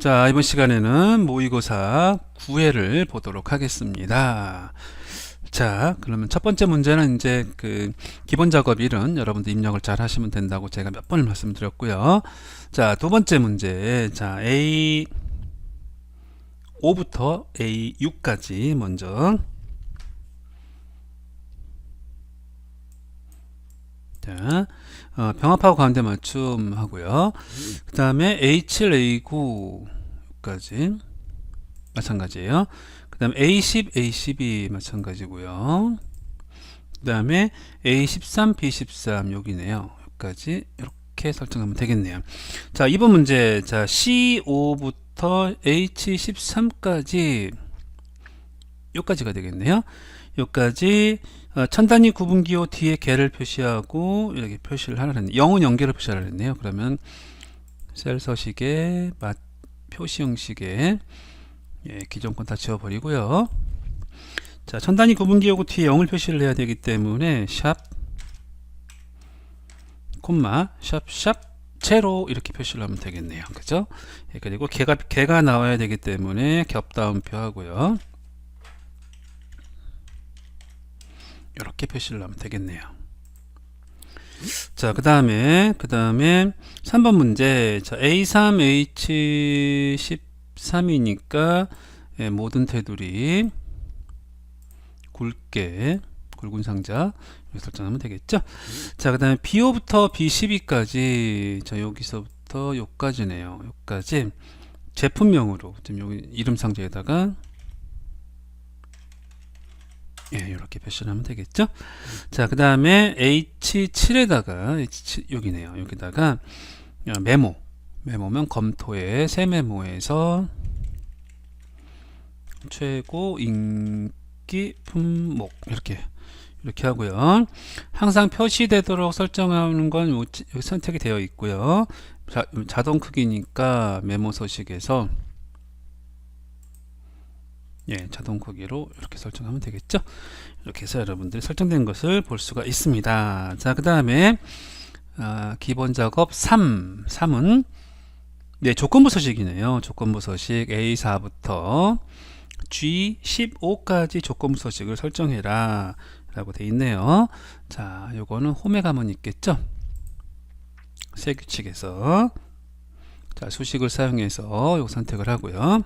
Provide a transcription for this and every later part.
자, 이번 시간에는 모의고사 9회를 보도록 하겠습니다. 자, 그러면 첫 번째 문제는 이제 그 기본 작업 1은 여러분들 입력을 잘 하시면 된다고 제가 몇 번을 말씀드렸고요. 자, 두 번째 문제. 자, A 5부터 A 6까지 먼저 자, 어, 병합하고 가운데 맞춤 하고요. 그 다음에 A7, A9까지 마찬가지예요. 그 다음에 A10, A12 마찬가지고요. 그 다음에 A13, B13 여기네요. 여기까지 이렇게 설정하면 되겠네요. 자, 이번 문제 자 C5부터 H13까지 여기까지가 되겠네요. 여기까지 어, 천 단위 구분기호 뒤에 개를 표시하고 이렇게 표시를 하라는 0은 0개를 표시하라 했네요. 그러면 셀 서식에 맛 표시 형식에 예, 기존 건 다 지워버리고요. 자, 천 단위 구분기호고 뒤에 0을 표시를 해야 되기 때문에 샵 콤마 샵샵 제로 이렇게 표시를 하면 되겠네요. 그죠? 예, 그리고 개가 개가 나와야 되기 때문에 겹다운표 하고요. 이렇게 표시를 하면 되겠네요. 자, 그 다음에, 그 다음에 3번 문제. 자, A3, H13이니까 예, 모든 테두리 굵게, 굵은 상자 설정하면 되겠죠? 자, 그 다음에 B5부터 B12까지, 자, 여기서부터 여기까지네요. 여기까지 제품명으로, 지금 여기 이름 상자에다가 예, 이렇게 표시를 하면 되겠죠? 자, 그 다음에 H7에다가, H7, 여기네요. 여기다가 어, 메모. 메모면 검토에, 새 메모에서 최고 인기 품목. 이렇게, 이렇게 하고요. 항상 표시되도록 설정하는 건 선택이 되어 있고요. 자, 자동 크기니까 메모 서식에서 예, 자동 크기로 이렇게 설정하면 되겠죠. 이렇게 해서 여러분들이 설정된 것을 볼 수가 있습니다. 자, 그 다음에 아, 기본 작업 3. 3은 네, 조건부 서식이네요. 조건부 서식 A4부터 G15까지 조건부 서식을 설정해라 라고 돼 있네요. 자, 요거는 홈에 가면 있겠죠. 새 규칙에서 자, 수식을 사용해서 요 선택을 하고요.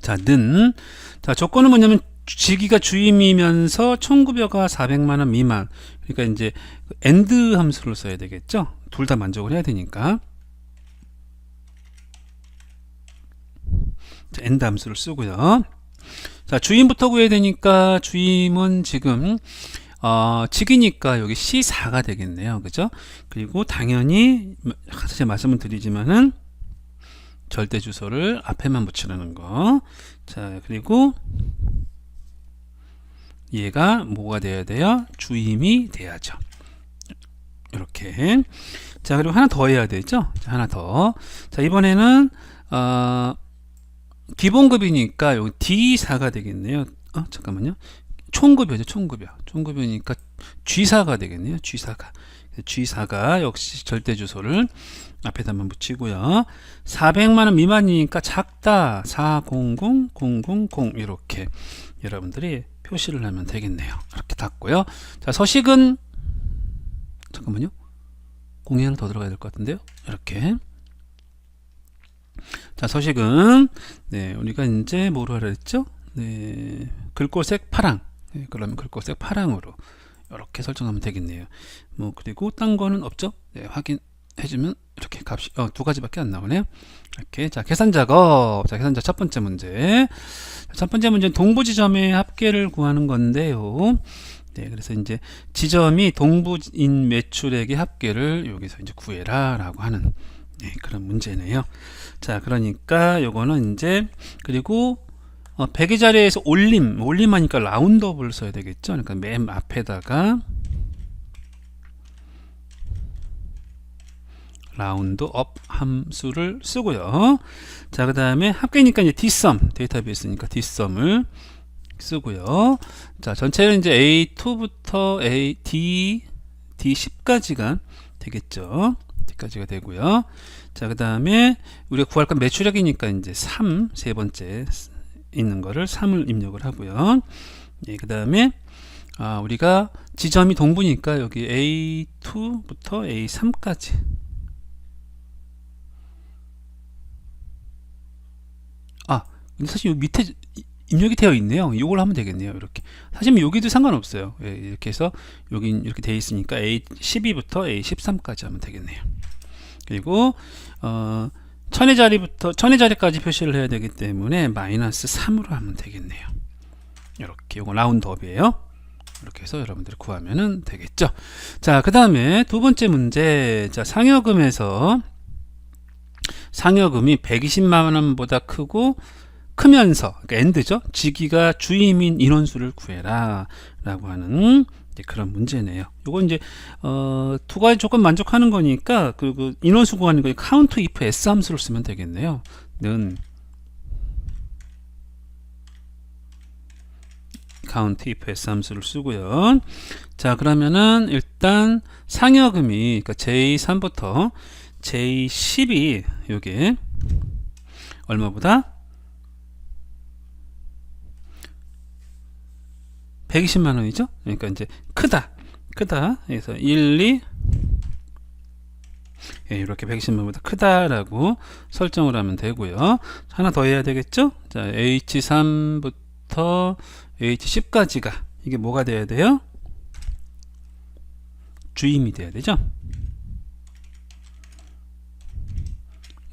자, 는. 자, 조건은 뭐냐면, 지기가 주임이면서 총급여가 400만 원 미만. 그러니까 이제, 엔드 함수를 써야 되겠죠? 둘 다 만족을 해야 되니까. 자, 엔드 함수를 쓰고요. 자, 주임부터 구해야 되니까, 주임은 지금, 어, 직이니까 여기 C4가 되겠네요. 그죠? 그리고 당연히, 제가 말씀을 드리지만은, 절대 주소를 앞에만 붙이라는 거. 자, 그리고 얘가 뭐가 돼야 돼요? 주임이 돼야죠. 이렇게. 자, 그리고 하나 더 해야 되죠? 자, 하나 더. 자, 이번에는 어, 기본급이니까 여기 D4가 되겠네요. 어, 잠깐만요. 총급여죠, 총급여. 총급여니까 G4가 되겠네요. G4가. G4가 역시 절대 주소를 앞에다만 붙이고요. 400만원 미만이니까 작다. 400, 000 이렇게 여러분들이 표시를 하면 되겠네요. 이렇게 닫고요. 자, 서식은 잠깐만요. 공이 하나 더 들어가야 될 것 같은데요. 이렇게. 자, 서식은 네, 우리가 이제 뭐로 하라 했죠? 네, 글꼴색 파랑. 네, 그러면 글꼴색 파랑으로 이렇게 설정하면 되겠네요. 뭐 그리고 딴 거는 없죠? 네, 확인 해주면 이렇게 값이 어, 두 가지밖에 안 나오네요. 이렇게 자 계산 작업 자 계산 작업 첫 번째 문제 첫 번째 문제는 동부 지점의 합계를 구하는 건데요. 네, 그래서 이제 지점이 동부인 매출액의 합계를 여기서 이제 구해라라고 하는 네, 그런 문제네요. 자, 그러니까 요거는 이제 그리고 어, 100의 자리에서 올림, 올림하니까 라운드업을 써야 되겠죠. 그러니까 맨 앞에다가 라운드업 함수를 쓰고요. 자, 그 다음에 합계니까 이제 dsum 데이터베이스니까 dsum을 쓰고요. 자, 전체는 이제 A2부터 A, D, D10까지가 되겠죠. 여기까지가 되고요. 자, 그 다음에 우리가 구할 건 매출액이니까 이제 3, 세 번째 있는 거를 3을 입력을 하고요. 예, 그 다음에 아, 우리가 지점이 동부니까 여기 A2부터 A3까지 아, 근데 사실 요 밑에 입력이 되어 있네요. 이걸 하면 되겠네요. 이렇게. 사실 뭐 여기도 상관없어요. 예, 이렇게 해서 여기 이렇게 되어 있으니까 A12부터 A13까지 하면 되겠네요. 그리고 어, 천의 자리부터 천의 자리까지 표시를 해야 되기 때문에 마이너스 3으로 하면 되겠네요. 이렇게 이거 라운드업이에요. 이렇게 해서 여러분들이 구하면 되겠죠. 자, 그 다음에 두 번째 문제. 자, 상여금에서 상여금이 120만 원보다 크고 크면서 그러니까 엔드죠. 지기가 주임인 인원수를 구해라 라고 하는 그런 문제네요. 요거 이제 어, 두 가지 조건 만족하는 거니까 그, 그 인원수 구하는 거 카운트 if s 함수를 쓰면 되겠네요. 는 카운트 if s 함수를 쓰고요. 자 그러면은 일단 상여금이 그러니까 J3부터 J10이 요게 얼마보다 120만 원이죠. 그러니까 이제 크다. 크다. 그래서 1, 2 예, 이렇게 120만 원보다 크다라고 설정을 하면 되고요. 하나 더 해야 되겠죠? 자, H3부터 H10까지가 이게 뭐가 돼야 돼요? 주임이 돼야 되죠?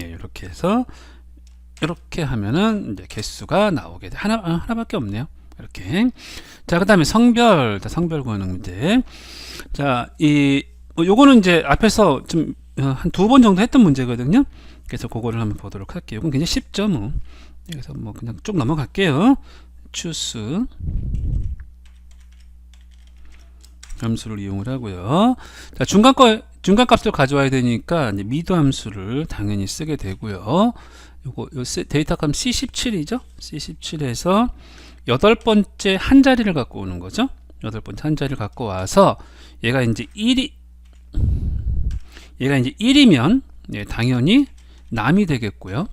예, 이렇게 해서 이렇게 하면은 이제 개수가 나오게 돼. 하나 아, 하나밖에 없네요. 이렇게. 자, 그 다음에 성별, 자, 성별 구하는 문제. 자, 이 어, 요거는 이제 앞에서 좀 한 두 번 정도 했던 문제거든요. 그래서 그거를 한번 보도록 할게요. 이건 굉장히 쉽죠, 뭐. 그래서 뭐 그냥 쭉 넘어갈게요. 추수 함수를 이용을 하고요. 자, 중간 거 중간 값을 가져와야 되니까 이제 미도 함수를 당연히 쓰게 되고요. 요거 요 세- 데이터 값 C17이죠? C17에서 여덟 번째 한 자리를 갖고 오는 거죠. 여덟 번째 한 자리를 갖고 와서 얘가 이제 1이 얘가 이제 1이면 예, 당연히 남이 되겠고요.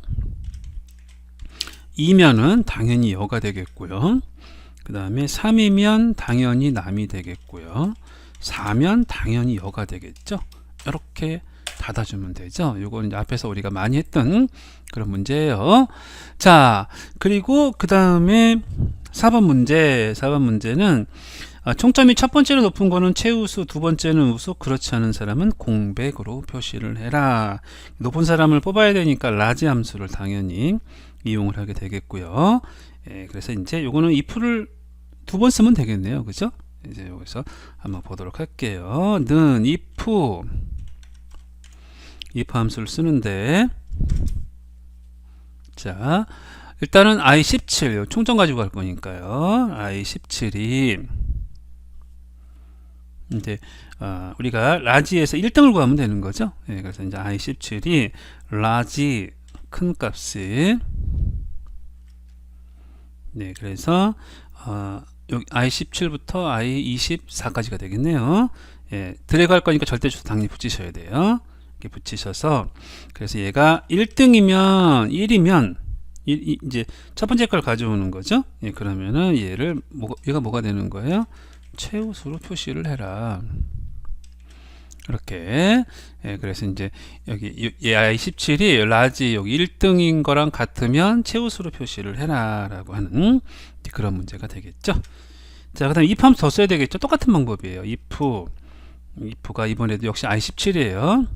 2면은 당연히 여가 되겠고요. 그 다음에 3이면 당연히 남이 되겠고요. 4면 당연히 여가 되겠죠. 이렇게 닫아주면 되죠. 이제 앞에서 우리가 많이 했던 그런 문제예요. 자, 그리고 그 다음에 4번 문제, 4번 문제는 아, 총점이 첫 번째로 높은 거는 최우수, 두 번째는 우수, 그렇지 않은 사람은 공백으로 표시를 해라. 높은 사람을 뽑아야 되니까 라지 함수를 당연히 이용을 하게 되겠고요. 예, 그래서 이제 요거는 if를 두 번 쓰면 되겠네요. 그죠? 이제 여기서 한번 보도록 할게요. 는 if if 함수를 쓰는데 자 일단은 i17 총점 가지고 갈 거니까요. i17이 이제 어, 우리가 라지에서 1등을 구하면 되는 거죠. 예, 그래서 이제 i17이 라지 큰 값이 네, 그래서 어, 여기 i17부터 i24까지가 되겠네요. 예, 드래그 할 거니까 절대 주소 당연히 붙이셔야 돼요. 이렇게 붙이셔서 그래서 얘가 1등이면 1이면 이, 제 첫 번째 걸 가져오는 거죠. 예, 그러면은 얘를 뭐, 얘가 뭐가 되는 거예요? 최우수로 표시를 해라. 이렇게 예, 그래서 이제 여기 얘 i17이 라지 여기 1등인 거랑 같으면 최우수로 표시를 해라라고 하는 이제 그런 문제가 되겠죠. 자, 그다음 if 함수 더 써야 되겠죠. 똑같은 방법이에요. if if가 이번에도 역시 i17이에요.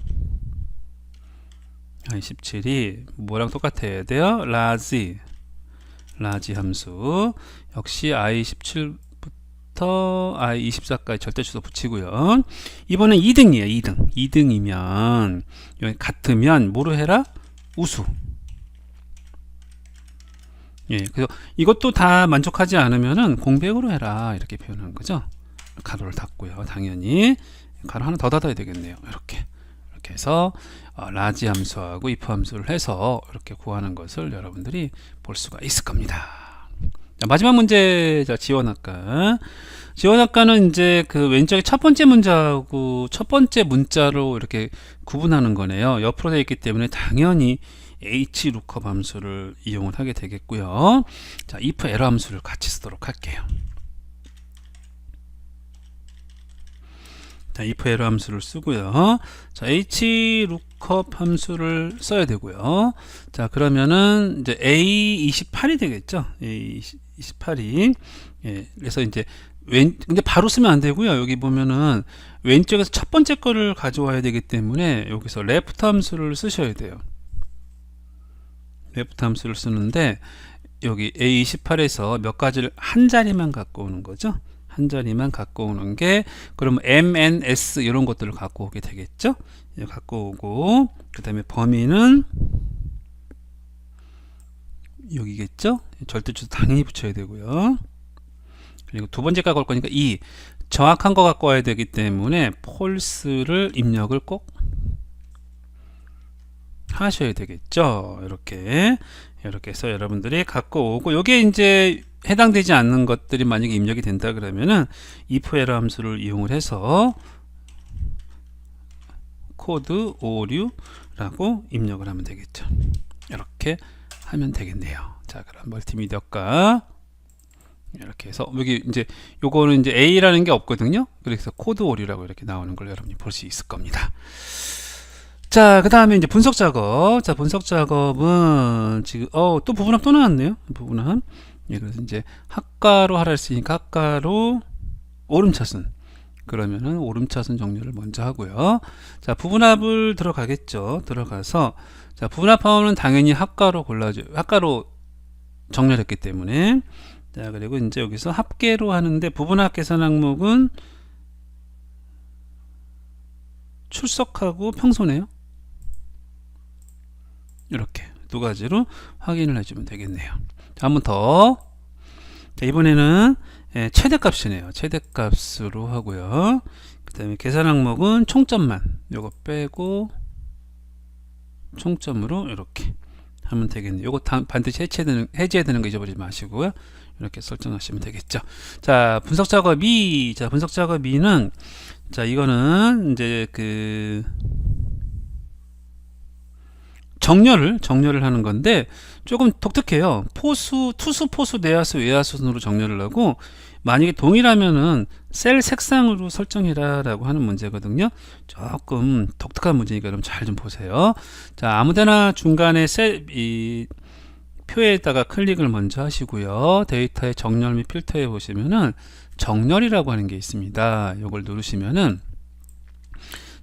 I17이 뭐랑 똑같아야 돼요? 라지 라지 함수 역시 i17 부터 i24까지 절대주소 붙이고요. 이번엔 2등이에요. 2등. 2등이면 여기 같으면 뭐로 해라? 우수. 예, 그래서 이것도 다 만족하지 않으면은 공백으로 해라 이렇게 표현하는 거죠. 가로를 닫고요. 당연히 가로 하나 더 닫아야 되겠네요. 이렇게 이렇게 해서 어, 라지 함수하고 if 함수를 해서 이렇게 구하는 것을 여러분들이 볼 수가 있을 겁니다. 자, 마지막 문제 자 지원학과 지원학과는 이제 그 왼쪽에 첫 번째 문자하고 첫 번째 문자로 이렇게 구분하는 거네요. 옆으로 되어 있기 때문에 당연히 h lookup 함수를 이용을 하게 되겠고요. 자, if error 함수를 같이 쓰도록 할게요. 자, if error 함수를 쓰고요. 자, h lookup 함수를 써야 되고요. 자, 그러면은 이제 a28이 되겠죠. a28이 예, 그래서 이제 왼 근데 바로 쓰면 안 되고요. 여기 보면은 왼쪽에서 첫 번째 거를 가져와야 되기 때문에 여기서 left 함수를 쓰셔야 돼요. left 함수를 쓰는데 여기 A28에서 몇 가지를 한 자리만 갖고 오는 거죠. 한 자리만 갖고 오는 게 그러면 M, N, S 이런 것들을 갖고 오게 되겠죠. 예, 갖고 오고 그 다음에 범위는 여기겠죠. 절대주도 당연히 붙여야 되고요. 그리고 두 번째 가 걸 거니까 이 정확한 거 갖고 와야 되기 때문에 폴스를 입력을 꼭 하셔야 되겠죠. 이렇게 이렇게 해서 여러분들이 갖고 오고 요게 이제 해당되지 않는 것들이 만약에 입력이 된다 그러면은 if error 함수를 이용을 해서 코드 오류라고 입력을 하면 되겠죠. 이렇게 하면 되겠네요. 자, 그럼 멀티미디어가 이렇게 해서 여기 이제 요거는 이제 A라는 게 없거든요. 그래서 코드 오류라고 이렇게 나오는 걸 여러분이 볼 수 있을 겁니다. 자, 그 다음에 이제 분석 작업. 자, 분석 작업은 지금, 어, 또 부분합 또 나왔네요. 부분합. 예, 그래서 이제 학과로 하라 했으니까 학과로 오름차순. 그러면은 오름차순 정렬을 먼저 하고요. 자, 부분합을 들어가겠죠. 들어가서, 자, 부분합하면 당연히 학과로 골라줘. 학과로 정렬했기 때문에. 자, 그리고 이제 여기서 합계로 하는데 부분합 계산 항목은 출석하고 평소네요. 이렇게 두 가지로 확인을 해주면 되겠네요. 한 번 더. 자, 이번에는 예, 최대값이네요. 최대값으로 하고요. 그 다음에 계산 항목은 총점만 요거 빼고 총점으로 이렇게 하면 되겠네요. 요거 다, 반드시 해체되는, 해제해야 되는 거 잊어버리지 마시고요. 이렇게 설정하시면 되겠죠. 자, 분석 작업 2. 자, 분석 작업 2는 자, 이거는 이제 그 정렬을 정렬을 하는 건데 조금 독특해요. 포수, 투수, 포수, 내야수, 외야수 순으로 정렬을 하고 만약에 동일하면은 셀 색상으로 설정해라라고 하는 문제거든요. 조금 독특한 문제니까 여러분 잘 좀 보세요. 자, 아무데나 중간에 셀 이 표에다가 클릭을 먼저 하시고요. 데이터의 정렬 및 필터에 보시면은 정렬이라고 하는 게 있습니다. 이걸 누르시면은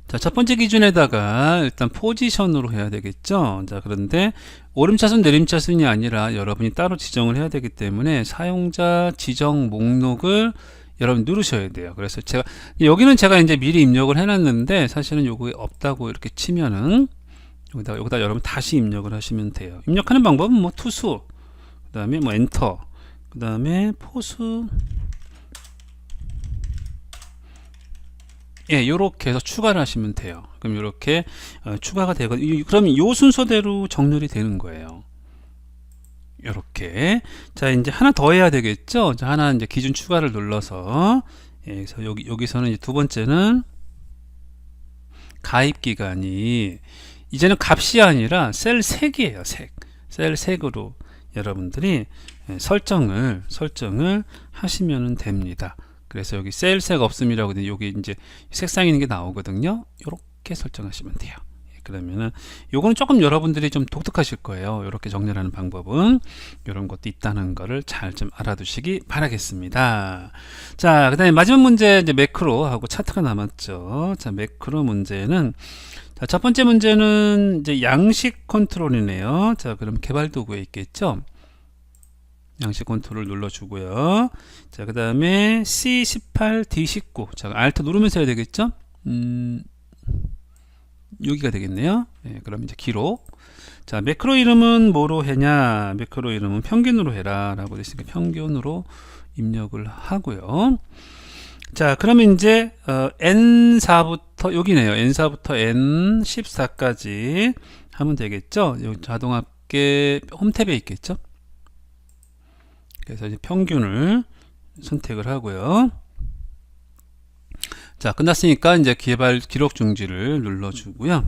자, 첫 번째 기준에다가 일단 포지션으로 해야 되겠죠. 자, 그런데 오름차순, 내림차순이 아니라 여러분이 따로 지정을 해야 되기 때문에 사용자 지정 목록을 여러분 누르셔야 돼요. 그래서 제가 여기는 제가 이제 미리 입력을 해놨는데 사실은 요거 없다고 이렇게 치면은 여기다 여기다 여러분 다시 입력을 하시면 돼요. 입력하는 방법은 뭐 투수, 그다음에 뭐 엔터, 그다음에 포수, 예, 요렇게 해서 추가를 하시면 돼요. 그럼 요렇게 어, 추가가 되거든요. 그러면 요 순서대로 정렬이 되는 거예요. 요렇게. 자, 이제 하나 더 해야 되겠죠? 자, 하나 이제 기준 추가를 눌러서 예, 그래서 여기 여기서는 두 번째는 가입 기간이 이제는 값이 아니라 셀 색이에요, 색. 셀 색으로 여러분들이 예, 설정을 설정을 하시면 됩니다. 그래서 여기 셀색 없음이라고 되 여기 이제 색상 있는 게 나오거든요. 이렇게 설정하시면 돼요. 예, 그러면은 요거는 조금 여러분들이 좀 독특하실 거예요. 이렇게 정렬하는 방법은 이런 것도 있다는 거를 잘 좀 알아두시기 바라겠습니다. 자, 그다음에 마지막 문제 이제 매크로하고 차트가 남았죠. 자, 매크로 문제는 자, 첫 번째 문제는 이제 양식 컨트롤이네요. 자, 그럼 개발 도구에 있겠죠. 양식 컨트롤 눌러주고요. 자, 그 다음에 C18, D19. 자, Alt 누르면서 해야 되겠죠? 음, 여기가 되겠네요. 네, 그럼 이제 기록. 자, 매크로 이름은 뭐로 해냐? 매크로 이름은 평균으로 해라. 라고 되시니까 평균으로 입력을 하고요. 자, 그러면 이제, 어, N4부터, 여기네요. N4부터 N14까지 하면 되겠죠? 여기 자동합계 홈탭에 있겠죠? 그래서 이제 평균을 선택을 하고요. 자, 끝났으니까 이제 개발 기록 중지를 눌러주고요.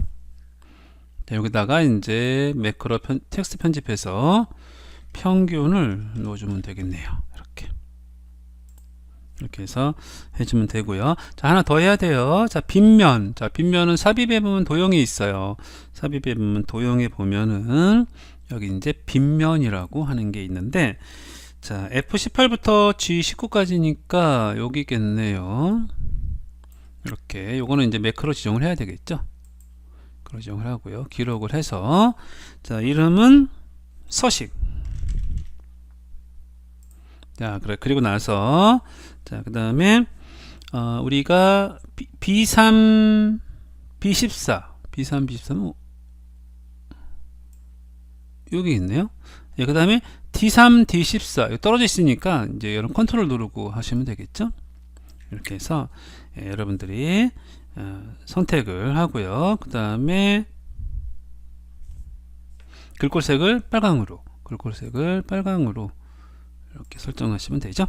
자, 여기다가 이제 매크로 편, 텍스트 편집해서 평균을 넣어주면 되겠네요. 이렇게. 이렇게 해서 해주면 되고요. 자, 하나 더 해야 돼요. 자, 빗면. 자, 빗면은 삽입에 보면 도형이 있어요. 삽입에 보면 도형에 보면은 여기 이제 빗면이라고 하는 게 있는데 자, F18부터 G19까지니까 여기겠네요. 이렇게 요거는 이제 매크로 지정을 해야 되겠죠. 매크로 지정을 하고요. 기록을 해서 자, 이름은 서식. 자, 그래 그리고 나서 자, 그다음에 어, 우리가 B, B3 B14 B3 B13 여기 있네요. 예, 그 다음에 D3, D14 여기 떨어져 있으니까 이제 여러분 컨트롤 누르고 하시면 되겠죠. 이렇게 해서 예, 여러분들이 어, 선택을 하고요. 그 다음에 글꼴색을 빨강으로 글꼴색을 빨강으로 이렇게 설정하시면 되죠.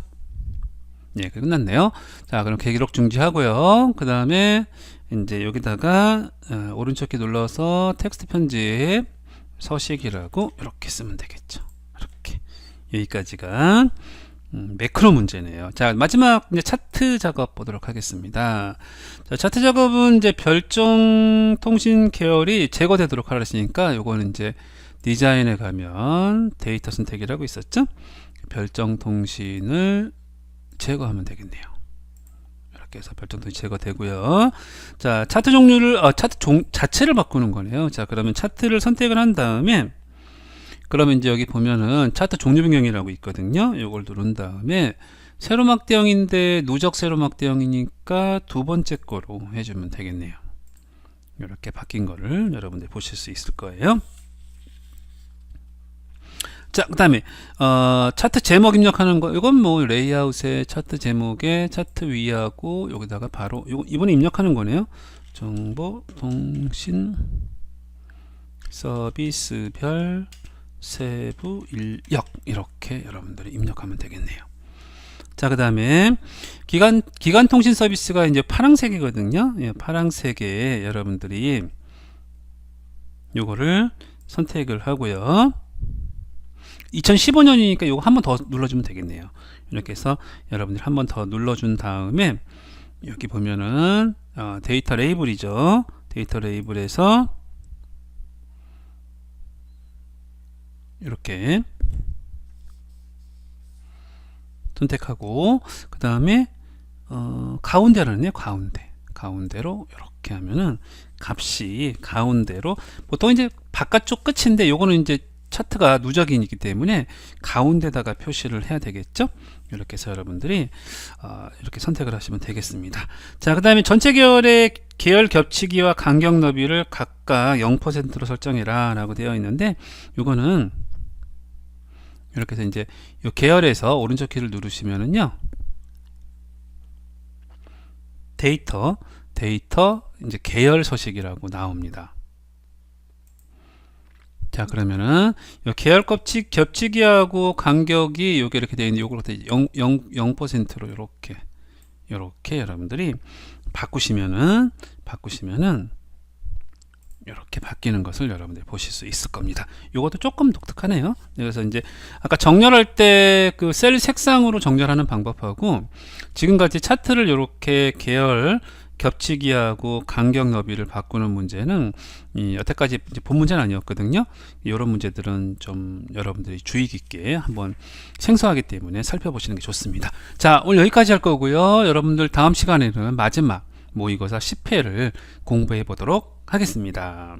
예, 그 끝났네요. 자, 그럼 개기록 중지하고요. 그 다음에 이제 여기다가 어, 오른쪽 키 눌러서 텍스트 편집 서식이라고 이렇게 쓰면 되겠죠. 여기까지가 음, 매크로 문제네요. 자 마지막 이제 차트 작업 보도록 하겠습니다. 자, 차트 작업은 이제 별종 통신 계열이 제거되도록 하라 했으니까 요거는 이제 디자인에 가면 데이터 선택이라고 있었죠. 별종 통신을 제거하면 되겠네요. 이렇게 해서 별종 통신 제거되고요. 자 차트 종류를 어, 차트 종 자체를 바꾸는 거네요. 자 그러면 차트를 선택을 한 다음에 그러면 이제 여기 보면은 차트 종류 변경이라고 있거든요. 이걸 누른 다음에 세로막 대형인데 누적 세로막 대형이니까 두 번째 거로 해주면 되겠네요. 이렇게 바뀐 거를 여러분들 보실 수 있을 거예요. 자, 그 다음에, 어, 차트 제목 입력하는 거, 이건 뭐, 레이아웃의 차트 제목에 차트 위하고, 여기다가 바로, 요, 이번에 입력하는 거네요. 정보, 통신, 서비스별, 세부, 인력, 이렇게 여러분들이 입력하면 되겠네요. 자, 그 다음에, 기간, 기간 통신 서비스가 이제 파랑색이거든요. 예, 파랑색에 여러분들이 요거를 선택을 하고요. 2015년이니까 이거 한 번 더 눌러주면 되겠네요. 이렇게 해서 여러분들 한 번 더 눌러준 다음에 여기 보면은 어, 데이터 레이블이죠. 데이터 레이블에서 이렇게 선택하고 그 다음에 어, 가운데라네요. 가운데 가운데로 이렇게 하면은 값이 가운데로 보통 이제 바깥쪽 끝인데 요거는 이제 차트가 누적이기 때문에 가운데다가 표시를 해야 되겠죠 이렇게 해서 여러분들이 어, 이렇게 선택을 하시면 되겠습니다 자 그 다음에 전체 계열의 계열 겹치기와 간격 너비를 각각 0%로 설정해라 라고 되어 있는데 이거는 이렇게 해서 이제 이 계열에서 오른쪽 키를 누르시면은요 데이터 데이터 이제 계열 서식이라고 나옵니다. 자 그러면은 요 계열 껍질 겹치기하고 간격이 요게 이렇게 되어 있는데 요걸 0, 0, 0%로 이렇게 이렇게 여러분들이 바꾸시면은 바꾸시면은 이렇게 바뀌는 것을 여러분들이 보실 수 있을 겁니다. 이것도 조금 독특하네요. 그래서 이제 아까 정렬할 때 그 셀 색상으로 정렬하는 방법하고 지금까지 차트를 이렇게 계열 겹치기하고 간격 너비를 바꾸는 문제는 이 여태까지 본 문제는 아니었거든요. 이런 문제들은 좀 여러분들이 주의 깊게 한번 생소하기 때문에 살펴보시는 게 좋습니다. 자, 오늘 여기까지 할 거고요. 여러분들 다음 시간에는 마지막 모의고사 10회를 공부해 보도록 하겠습니다.